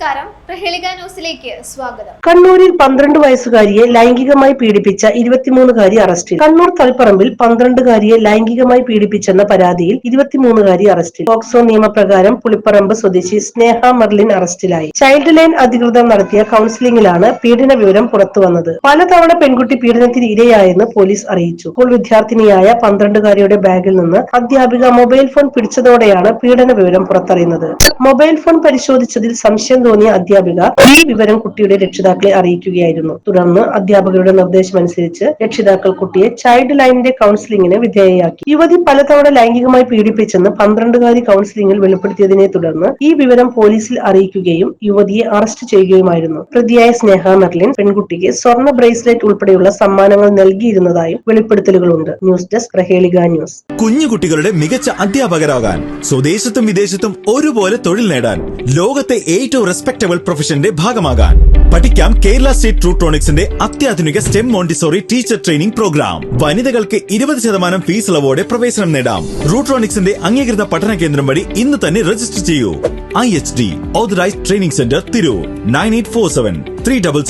നമസ്കാരം. പ്രഹേളിക ന്യൂസിലേക്ക് സ്വാഗതം. കണ്ണൂരിൽ പന്ത്രണ്ട് വയസ്സുകാരിയെ ലൈംഗികമായി പീഡിപ്പിച്ച ഇരുപത്തിമൂന്നുകാരി അറസ്റ്റിൽ. കണ്ണൂർ തളിപ്പറമ്പിൽ പന്ത്രണ്ടുകാരിയെ ലൈംഗികമായി പീഡിപ്പിച്ചെന്ന പരാതിയിൽ ഇരുപത്തിമൂന്നുകാരി അറസ്റ്റിൽ. പോക്സോ നിയമപ്രകാരം പുളിപ്പറമ്പ് സ്വദേശി സ്നേഹ മെർലിൻ അറസ്റ്റിലായി. ചൈൽഡ് ലൈൻ അധികൃതർ നടത്തിയ കൌൺസിലിംഗിലാണ് പീഡന വിവരം പുറത്തുവന്നത് പലതവണ പെൺകുട്ടി പീഡനത്തിന് ഇരയായെന്ന് പോലീസ് അറിയിച്ചു. സ്കൂൾ വിദ്യാർത്ഥിനിയായ പന്ത്രണ്ടുകാരിയുടെ ബാഗിൽ നിന്ന് അധ്യാപിക മൊബൈൽ ഫോൺ പിടിച്ചതോടെയാണ് പീഡന വിവരം പുറത്തറിയുന്നത്. മൊബൈൽ ഫോൺ പരിശോധിച്ചതിൽ സംശയം തോന്നിയ അധ്യാപിക ഈ വിവരം കുട്ടിയുടെ രക്ഷിതാക്കളെ അറിയിക്കുകയായിരുന്നു. തുടർന്ന് അധ്യാപകരുടെ നിർദ്ദേശമനുസരിച്ച് രക്ഷിതാക്കൾ കുട്ടിയെ ചൈൽഡ് ലൈനിന്റെ കൌൺസിലിംഗിന് വിധേയയാക്കി. യുവതി പലതവണ ലൈംഗികമായി പീഡിപ്പിച്ചെന്ന് പന്ത്രണ്ടുകാരി കൌൺസിലിംഗിൽ വെളിപ്പെടുത്തിയതിനെ തുടർന്ന് ഈ വിവരം പോലീസിൽ അറിയിക്കുകയും യുവതിയെ അറസ്റ്റ് ചെയ്യുകയുമായിരുന്നു. പ്രതിയായ സ്നേഹ മെർലിൻ പെൺകുട്ടിക്ക് സ്വർണ ബ്രേസ്ലെറ്റ് ഉൾപ്പെടെയുള്ള സമ്മാനങ്ങൾ നൽകിയിരുന്നതായും വെളിപ്പെടുത്തലുകളുണ്ട്. News desk Prahelika news. കുഞ്ഞുകുട്ടികളുടെ മികച്ച അധ്യാപകരാകാൻ സ്വദേശത്തും വിദേശത്തും ഒരുപോലെ തൊഴിൽ നേടാൻ ലോകത്തെ ഏറ്റവും റെസ്പെക്ടബിൾ പ്രൊഫഷന്റെ ഭാഗമാകാൻ. പഠിക്കാം കേരള സ്റ്റേറ്റ് ട്രൂട്രോണിക്സിന്റെ അത്യാധുനിക STEM Montessori teacher training programme. വനിതകൾക്ക് ഇരുപത് ശതമാനം ഫീസ് ഇളവോടെ പ്രവേശനം നേടാം. റൂട്രോണിക്സിന്റെ അംഗീകൃത പഠന കേന്ദ്രം വഴി ഇന്ന് തന്നെ രജിസ്റ്റർ ചെയ്യൂ. I H D authorised training centre Tirur. Nine eight four seven three double